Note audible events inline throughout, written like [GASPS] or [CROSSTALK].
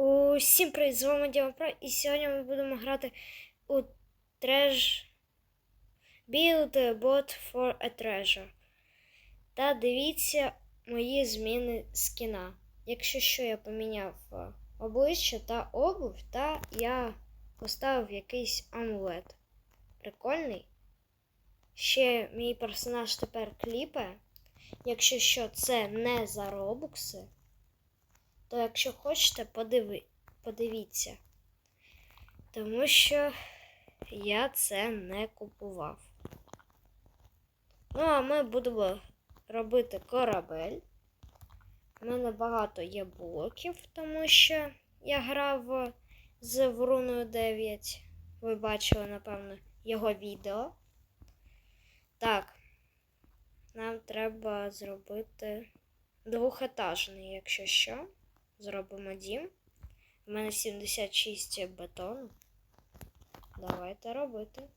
Усім привіт, з вами Діма і сьогодні ми будемо грати у Treasure Build a Bot for a Treasure. Та дивіться мої зміни скіна. Якщо що, я поміняв е, обличчя та обув, та я поставив якийсь амулет. Прикольний. Ще мій персонаж тепер кліпає. Якщо що, це не за робукси то якщо хочете, подиви... подивіться. Тому що я це не купував. Ну, а ми будемо робити корабель. У мене багато є блоків, тому що я грав з Вруною 9. Ви бачили, напевно, його відео. Так, нам треба зробити двохетажний, якщо що зробимо дім. У мене 76 бетону. Давайте робити.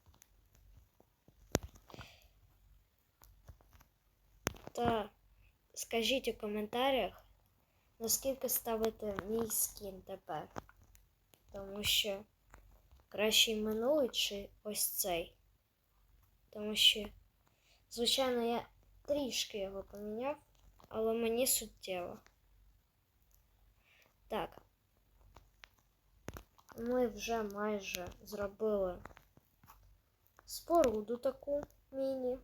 Та скажіть у коментарях, наскільки ставити мій скін тепер. Тому що кращий минулий чи ось цей. Тому що, звичайно, я трішки його поміняв, але мені суттєво. Так. Ми вже майже зробили споруду таку міні.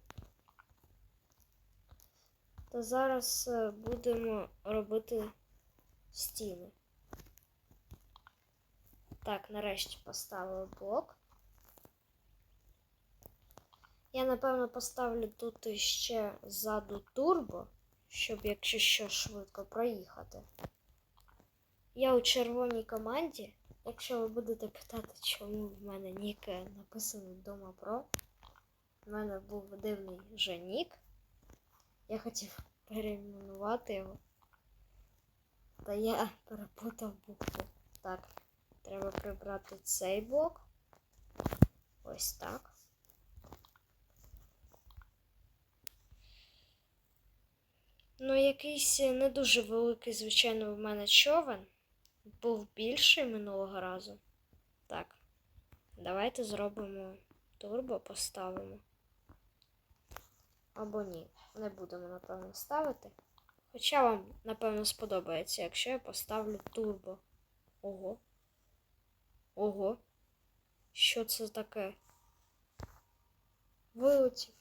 Та зараз е, будемо робити стіни. Так, нарешті поставили блок. Я, напевно, поставлю тут ще ззаду турбо, щоб, якщо що, швидко проїхати. Я у червоній команді. Якщо ви будете питати, чому в мене нік написано вдома про. У мене був дивний вже нік. Я хотів перейменувати його. Та я перепутав букву. Так, треба прибрати цей блок. Ось так. Ну, якийсь не дуже великий, звичайно, в мене човен був більший минулого разу. Так, давайте зробимо турбо, поставимо. Або ні, не будемо, напевно, ставити. Хоча вам, напевно, сподобається, якщо я поставлю турбо. Ого. Ого. Що це таке? Вилетів.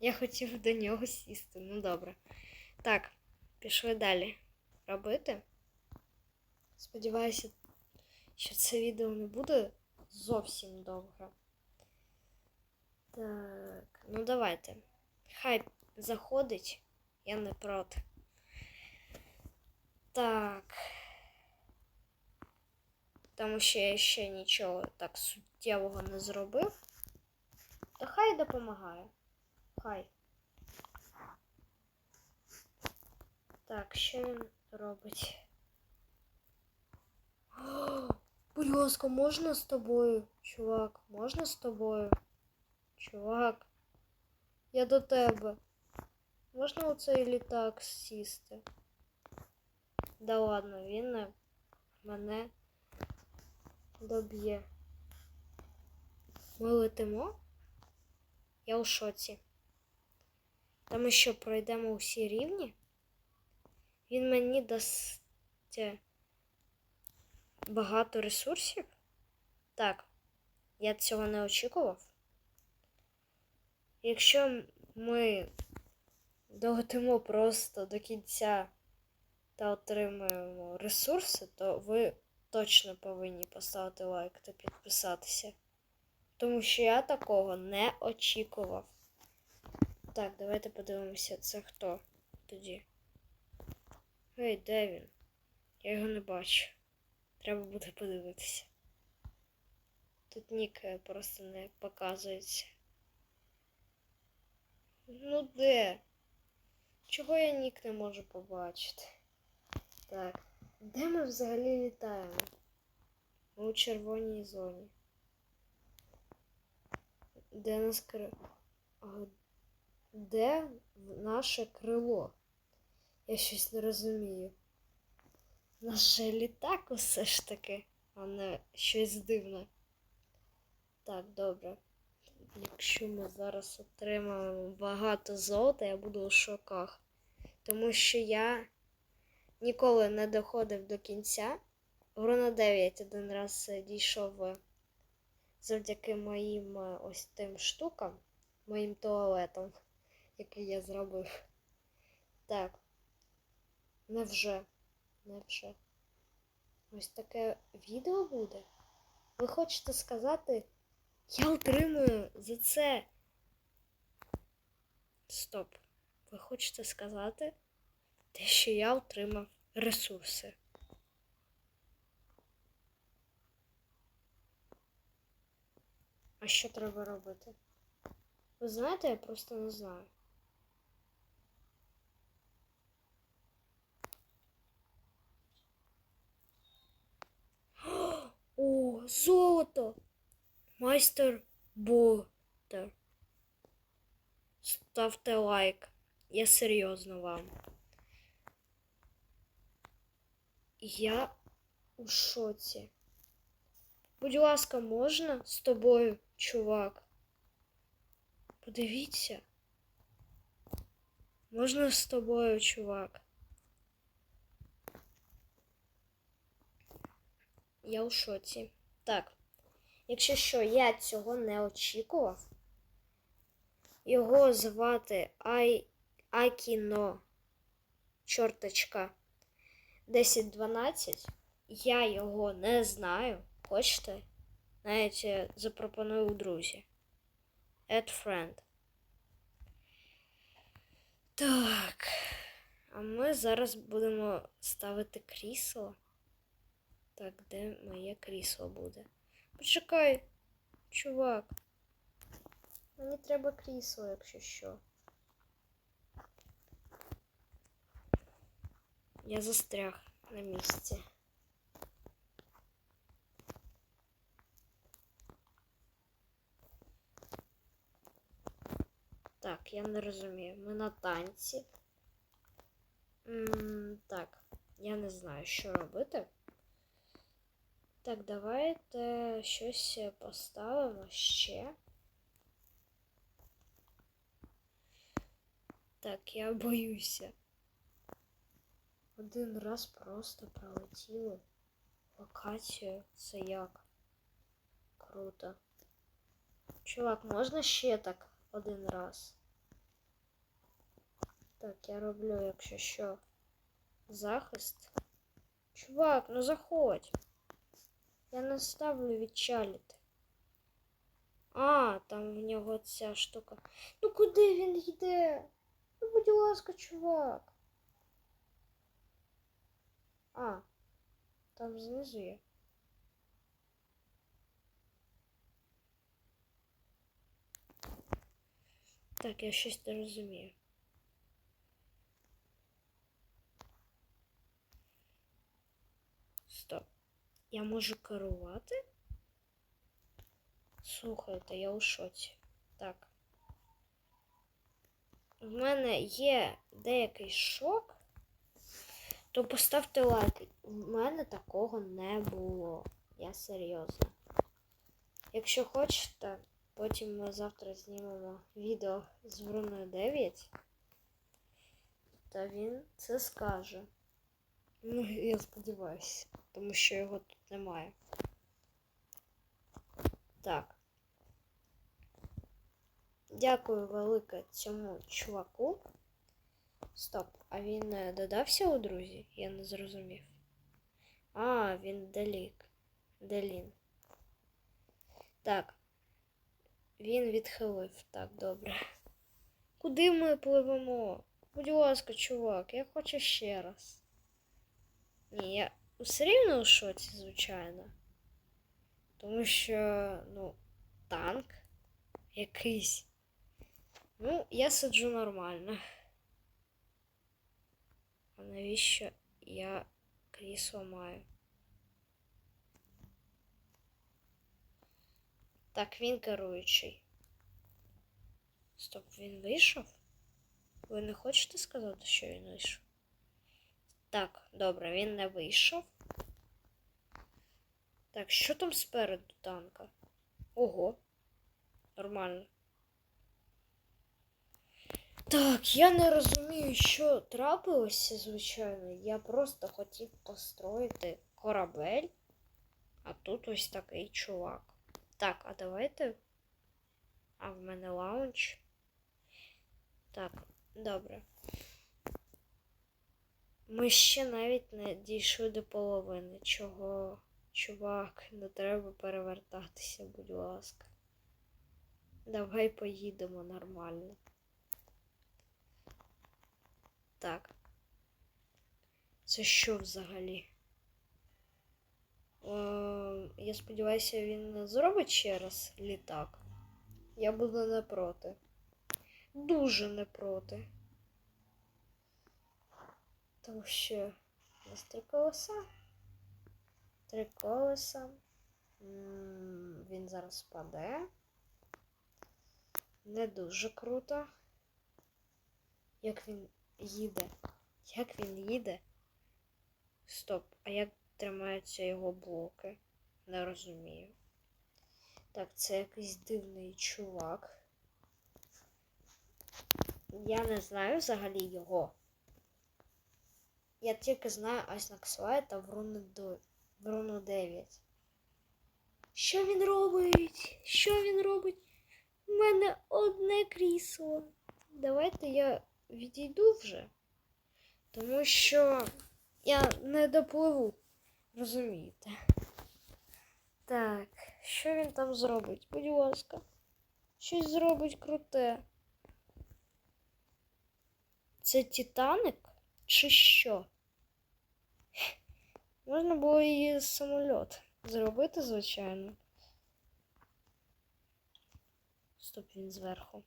Я хотів до нього сісти. Ну добре. Так, пішли далі робити. Сподіваюся, що це відео не буде зовсім довго. Так, ну давайте. Хай заходить, я не проти. Так. Тому що я ще нічого так суттєвого не зробив. То хай допомагає. Хай. Так, що він робить? Будь ласка, можна з тобою? Чувак, можна з тобою? Чувак, я до тебе. Можна у цей літак сісти? Да ладно, він мене доб'є. Ми летимо? Я у шоці. Та ми що, пройдемо усі рівні? Він мені дасть багато ресурсів? Так, я цього не очікував. Якщо ми долетимо просто до кінця та отримаємо ресурси, то ви точно повинні поставити лайк та підписатися. Тому що я такого не очікував. Так, давайте подивимося, це хто тоді. Гей, де він? Я його не бачу. Треба буде подивитися. Тут нік е, просто не показується. Ну де? Чого я нік не можу побачити? Так, де ми взагалі літаємо? Ми у червоній зоні. Де нас кри... Де наше крило? Я щось не розумію. Же літак усе ж таки, а не щось дивне. Так, добре. Якщо ми зараз отримаємо багато золота, я буду у шоках. Тому що я ніколи не доходив до кінця. Гру на 9 один раз дійшов завдяки моїм е, ось тим штукам, моїм туалетам, який я зробив. Так. Невже? Невже? Ось таке відео буде. Ви хочете сказати, я отримую за це. Стоп. Ви хочете сказати те, що я отримав ресурси. А що треба робити? Ви знаєте, я просто не знаю. О, золото! Майстер Ботер. Ставте лайк. Я серйозно вам. Я у шоці. Будь ласка, можна з тобою, чувак? Подивіться. Можна з тобою, чувак? Я у шоці. Так. Якщо що, я цього не очікував. Його звати Ай... Акіно чорточка 1012. Я його не знаю. Хочете? Навіть запропоную у друзі. Add friend. Так. А ми зараз будемо ставити крісло. Так, де моє крісло буде? Почекай, чувак. Мені треба крісло, якщо що. Я застряг на місці. Так, я не розумію. Ми на танці. М, так, я не знаю, що робити. Так, давайте щось поставимо ще. Так, я боюся. Один раз просто пролетіли локацію. Це як? Круто. Чувак, можна ще так один раз? Так, я роблю, якщо що, захист. Чувак, ну заходь. Я не ставлю відчалити. А, там в нього ця штука. Ну куди він йде? Ну, будь ласка, чувак. А, там знизу є. Так, я щось не розумію. Стоп. Я можу керувати? Слухайте, я у шоці. Так. В мене є деякий шок, то поставте лайк. В мене такого не було. Я серйозно. Якщо хочете, потім ми завтра знімемо відео з Бруною 9. Та він це скаже. Ну, я сподіваюся, тому що його тут немає. Так. Дякую велике цьому чуваку. Стоп, а він е, додався у друзі? Я не зрозумів. А, він Делік. Делін. Так. Він відхилив. Так, добре. Куди ми пливемо? Будь ласка, чувак, я хочу ще раз. Ні, я все рівно у шоці, звичайно. Тому що, ну, танк якийсь. Ну, я сиджу нормально. А навіщо я крісло маю? Так, він керуючий. Стоп, він вийшов? Ви не хочете сказати, що він вийшов? Так, добре, він не вийшов. Так, що там спереду танка? Ого. Нормально. Так, я не розумію, що трапилося, звичайно. Я просто хотів построїти корабель, а тут ось такий чувак. Так, а давайте. А в мене лаунч. Так, добре. Ми ще навіть не дійшли до половини. Чого, чувак, не треба перевертатися, будь ласка. Давай поїдемо нормально. Так. Це що взагалі? Е, я сподіваюся, він зробить ще раз літак. Я буду не проти. Дуже не проти. Тому що у нас три колеса. Три колеса. Він зараз впаде. Не дуже круто. Як він їде? Як він їде? Стоп, а як тримаються його блоки? Не розумію. Так, це якийсь дивний чувак. Я не знаю взагалі його. Я тільки знаю Айснаксвай та. Вруну 9. Що він робить? Що він робить? У мене одне крісло. Давайте я відійду вже. Тому що я не допливу. Розумієте? Так, що він там зробить? Будь ласка. Щось зробить круте. Це Титаник? Чи що? Можна було її самольот зробити, звичайно. Стоп, він зверху.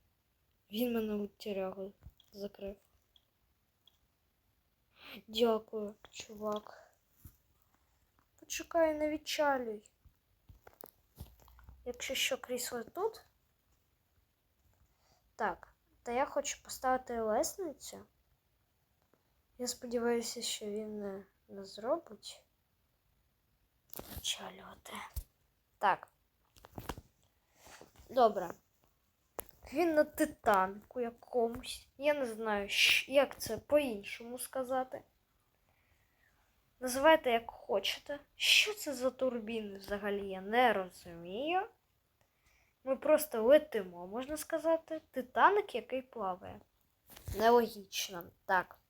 Він мене у тюрягу закрив. Дякую, чувак. Почекай, не відчалюй. Якщо що крісло тут. Так, та я хочу поставити лесницю. Я сподіваюся, що він не, зробить. Відчалювати. Так. Добре. Він на титанку якомусь. Я не знаю, як це по-іншому сказати. Називайте як хочете. Що це за турбіни взагалі? Я не розумію. Ми просто летимо, можна сказати. Титаник, який плаває. Нелогічно. Так.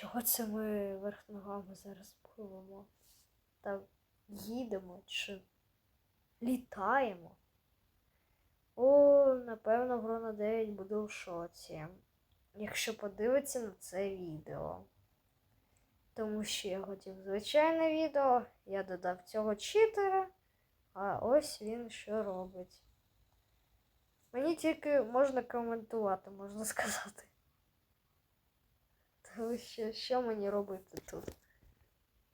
Чого це ми верх ногами зараз пливемо? Та їдемо чи літаємо? О, напевно, Грона 9 буде у шоці. Якщо подивитися на це відео. Тому що я хотів звичайне відео, я додав цього читера, а ось він що робить. Мені тільки можна коментувати, можна [LAUGHS] сказати. Що що мені робити тут?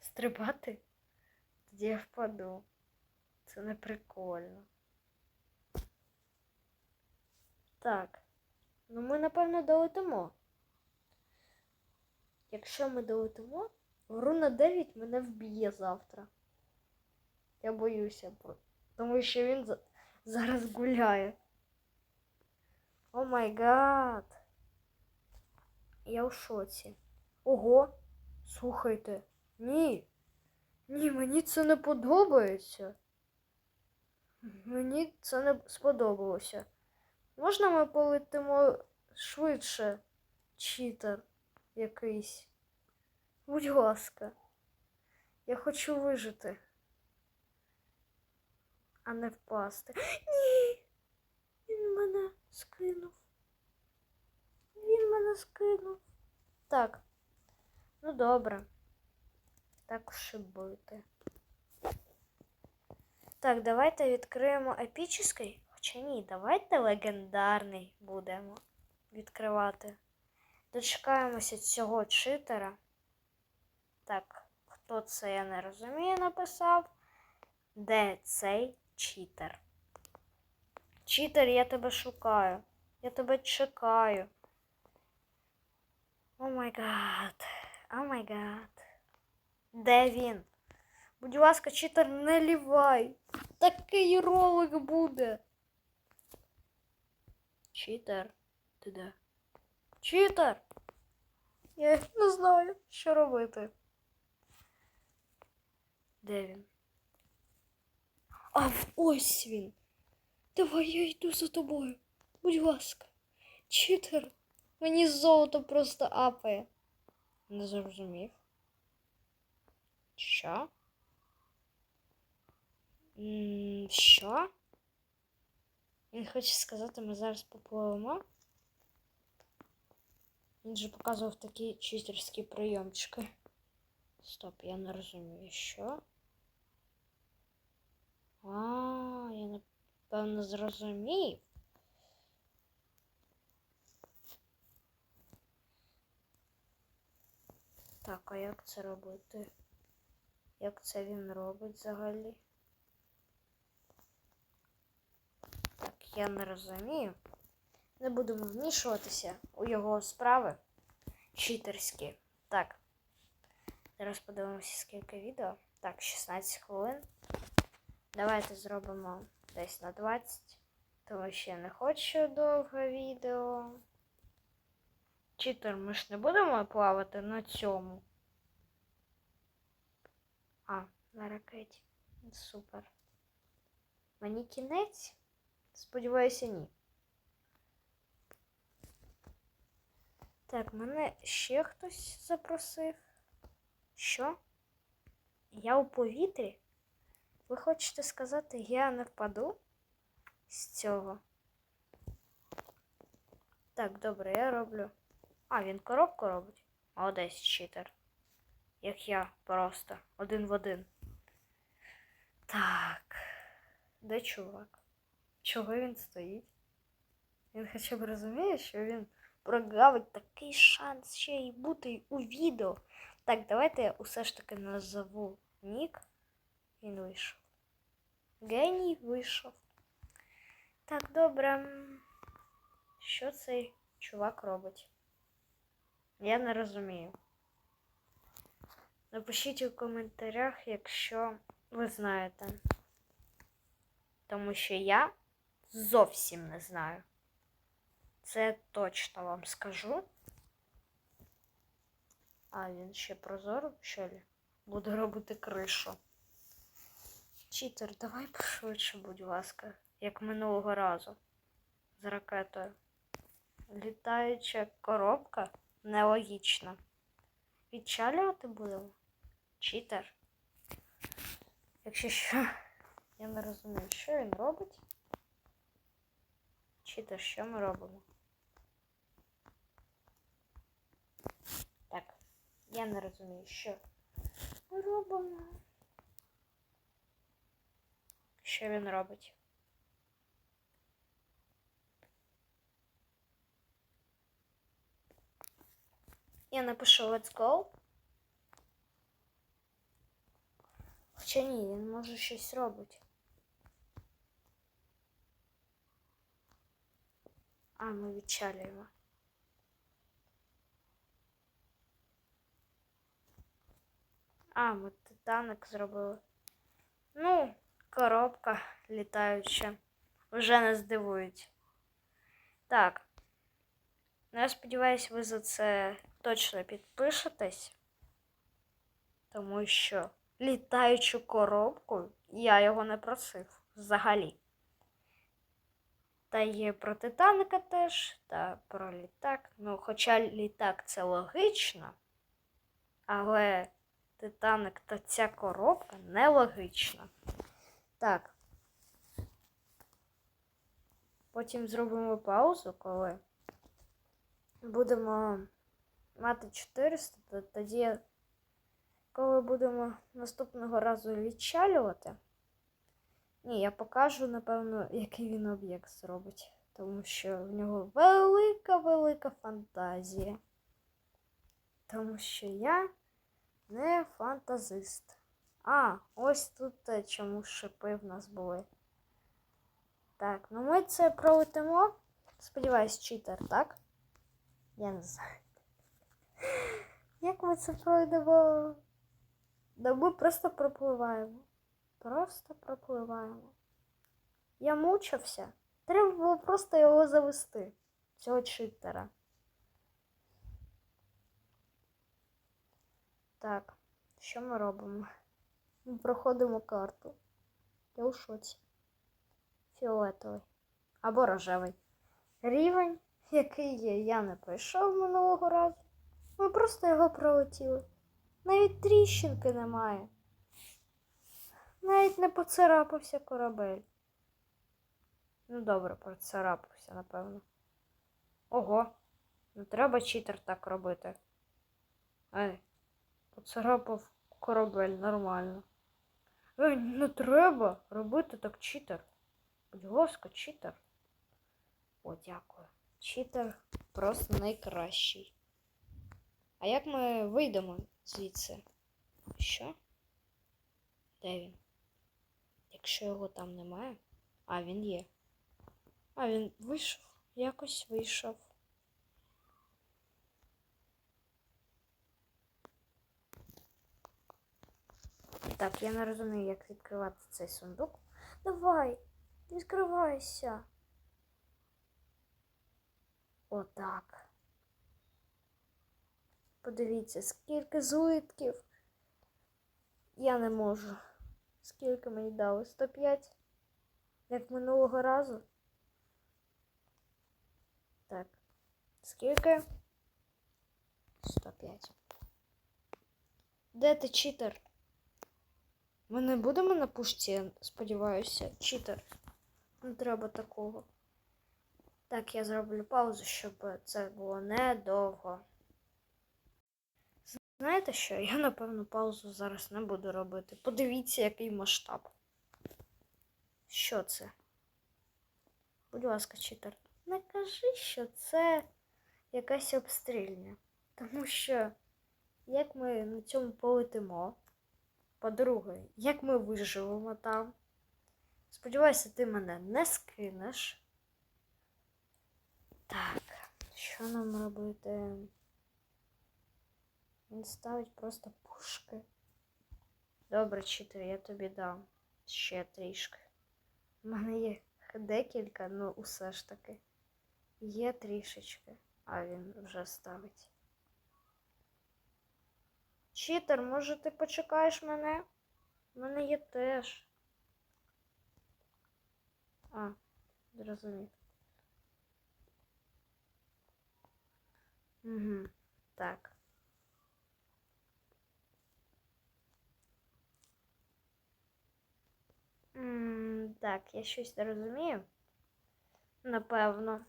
Стрибати? Тоді я впаду. Це не прикольно. Так. Ну ми, напевно, долетимо. Якщо ми долетимо, Руна 9 мене вб'є завтра. Я боюся, бо- тому що він за- зараз гуляє. О май гад. Я в шоці. Ого, слухайте. Ні. Ні, мені це не подобається. Мені це не сподобалося. Можна ми полетимо швидше, читер якийсь? Будь ласка, я хочу вижити, а не впасти. [GASPS] Ні! Він мене скинув. Мене скинув. Так. Ну добре. Так уж і бути. Так, давайте відкриємо епічний. Хоча ні, давайте легендарний будемо відкривати. Дочекаємося цього читера. Так, хто це я не розумію, написав. Де цей читер? Читер, я тебе шукаю. Я тебе чекаю. О май гад. О май гад. Де він? Будь ласка, читер, не лівай. Такий ролик буде. Читер, ти де? Читер! Я не знаю, що робити. Де він? А в- ось він. Давай я йду за тобою. Будь ласка. Читер. Мені золото просто апає. Не зрозумів. Що? М, Що? Він хоче сказати, ми зараз попливемо. Він же показував такі читерські прийомчики. Стоп, я не розумію, що? А, я напевно зрозумів. Так, а як це робити? Як це він робить взагалі? Так, я не розумію. Не будемо вмішуватися у його справи читерські. Так. Зараз подивимося, скільки відео. Так, 16 хвилин. Давайте зробимо десь на 20. Тому що я не хочу довге відео. Читер, ми ж не будемо плавати на цьому. А, на ракеті. Супер. Мені кінець? Сподіваюся, ні. Так, мене ще хтось запросив. Що? Я у повітрі? Ви хочете сказати, я не впаду з цього? Так, добре, я роблю. А, він коробку робить. Молодець, читер. Як я просто один в один. Так. Де чувак? Чого він стоїть? Він хоча б розуміє, що він прогавить такий шанс ще й бути у відео. Так, давайте я усе ж таки назову Нік. Він вийшов. Геній вийшов. Так, добре. Що цей чувак робить? Я не розумію. Напишіть у коментарях, якщо ви знаєте. Тому що я зовсім не знаю. Це точно вам скажу. А, він ще прозоро, що ли? Буду робити кришу. Читер, давай пошвидше, будь ласка, як минулого разу. З ракетою. Літаюча коробка нелогічна. Відчалювати будемо? Читер. Якщо що, [LAUGHS] я не розумію, що він робить. Читер, що ми робимо? Так, я не розумію, що ми робимо. Що він робить? Я напишу let's go. Хоча ні, він може щось робить. А, ми відчалюємо. А, ми титаник зробили. Ну, коробка літаюча. Вже не здивують. Так. Ну, я сподіваюся, ви за це точно підпишетесь. Тому що літаючу коробку я його не просив взагалі. Та є про Титаника теж, та про літак. Ну, хоча літак це логічно, але Титаник та ця коробка нелогічна. Так. Потім зробимо паузу, коли будемо мати 400, то тоді, коли будемо наступного разу відчалювати. Ні, я покажу, напевно, який він об'єкт зробить. Тому що в нього велика-велика фантазія. Тому що я не фантазист. А, ось тут чому шипи в нас були. Так, ну ми це пролетимо. Сподіваюсь, читер, так? Я не знаю. Як ми це пройдемо? Да ми просто пропливаємо. Просто пропливаємо. Я мучився. Треба було просто його завести, цього читера. Так, що ми робимо? Ми проходимо карту. Я у шоці. Фіолетовий. Або рожевий. Рівень, який є, я не пройшов минулого разу. Ми просто його пролетіли. Навіть тріщинки немає. Навіть не поцарапався корабель. Ну, добре, поцарапався, напевно. Ого, не треба читер так робити. Ей, поцарапав корабель нормально. Ей, не треба робити так читер. Будь ласка, читер. О, дякую. Читер просто найкращий. А як ми вийдемо звідси? Що? Де він? Якщо його там немає. А, він є. А, він вийшов. Якось вийшов. Так, я не розумію, як відкривати цей сундук. Давай, відкривайся. Отак. Подивіться, скільки злитків. Я не можу. Скільки мені дали? 105? Як минулого разу? Так. Скільки? 105. Де ти читер? Ми не будемо на пушці, сподіваюся, читер. Не треба такого. Так, я зроблю паузу, щоб це було недовго. Знаєте що? Я, напевно, паузу зараз не буду робити. Подивіться, який масштаб. Що це? Будь ласка, читер, не кажи, що це якась обстрільня. Тому що як ми на цьому полетимо? По-друге, як ми виживемо там? Сподіваюся, ти мене не скинеш. Так, що нам робити? Він ставить просто пушки. Добре, читер, я тобі дам ще трішки. У мене є декілька, ну усе ж таки. Є трішечки, а він вже ставить. Читер, може ти почекаєш мене? У мене є теж. А, зрозумів. Угу, так. Так, я щось не розумію. Напевно.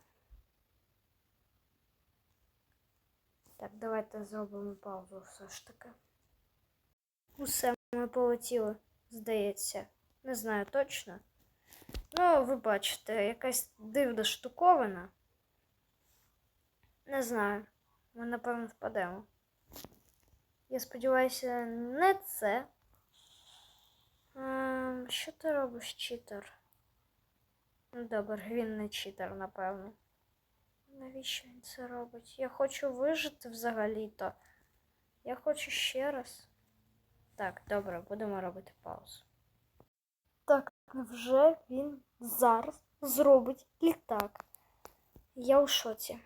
Так, давайте зробимо паузу все ж таки. Усе ми полетіли, здається. Не знаю точно. Ну, ви бачите, якась дивна штуковина. Не знаю. Ми, напевно, впадемо. Я сподіваюся, не це. Ем, що ти робиш, читер? Ну, Добре, він не читер, напевно. Навіщо він це робить? Я хочу вижити взагалі-то. Я хочу ще раз. Так, добре, будемо робити паузу. Так, вже він зараз зробить літак. Я у шоці.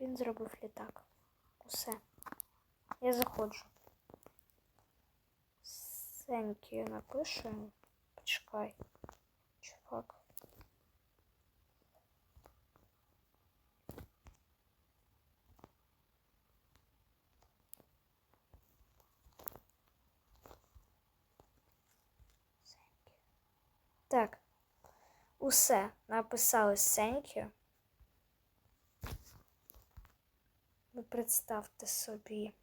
Він зробив літак. Усе. Я заходжу. Сенькію напишу. Почекай. Чувак. Так. Усе. Написали thank you. Ви представте собі.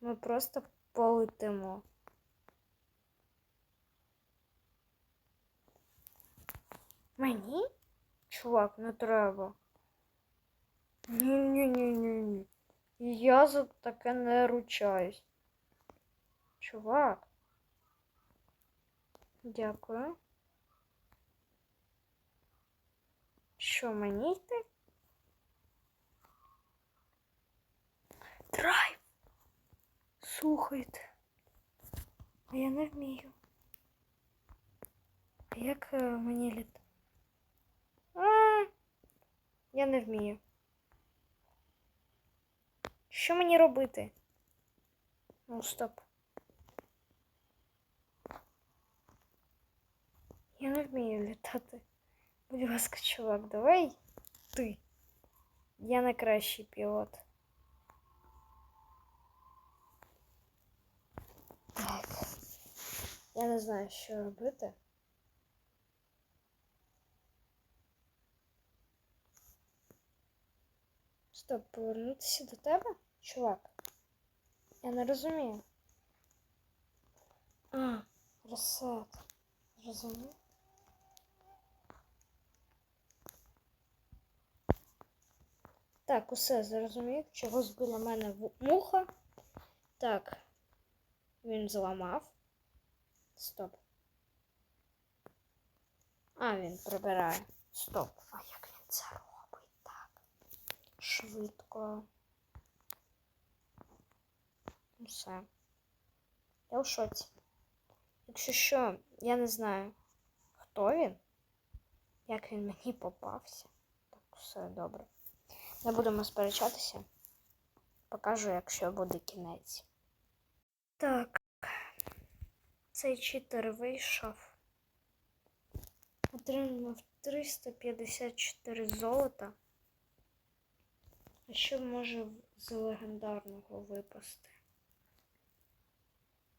Ми просто полетимо. Мені? Чувак, не треба. Ні-ні-ні-ні-ні. Я за таке не ручаюсь. Чувак. Дякую. Що мені йти? Драйв! Слухайте. А я не вмію. А як е, мені літ? А, я не вмію. Що мені робити? Ну, стоп. Я не вмію літати. Будь ласка, чувак, давай ти. Я найкращий пілот. Так. Я не знаю, що робити. Стоп, повернутися до тебе, чувак? Я не розумію. А, ресет. Розумію. Так, усе зрозумів. Чогось біля мене муха. Так. Він зламав. Стоп. А, він прибирає. Стоп. А як він це робить? Швидко. Ну, Все. Я в шоці. Якщо що, я не знаю, хто він, як він мені попався. Так, все добре. Не будемо сперечатися. Покажу, якщо буде кінець. Так. Цей читер вийшов. Отримав 354 золота. А що може з легендарного випасти?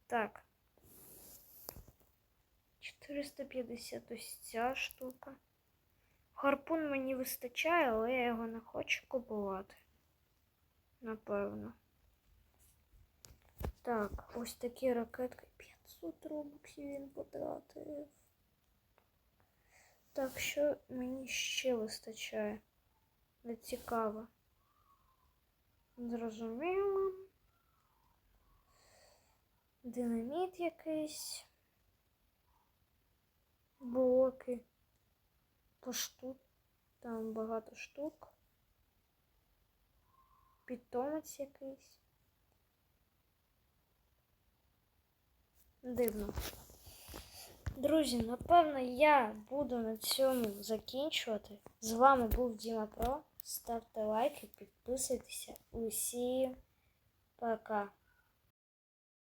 Так. 450 ось ця штука. Гарпун мені вистачає, але я його не хочу купувати. Напевно. Так, ось такі ракетки. 500 робоксів він потратив. Так, що мені ще вистачає? Не цікаво. Зрозуміло. Динаміт якийсь. Блоки. По штук. Там багато штук. Питомець якийсь. Дивно. Друзі, напевно, я буду на цьому закінчувати. З вами був Діма Про. Ставте лайки, підписуйтеся. Усі пока.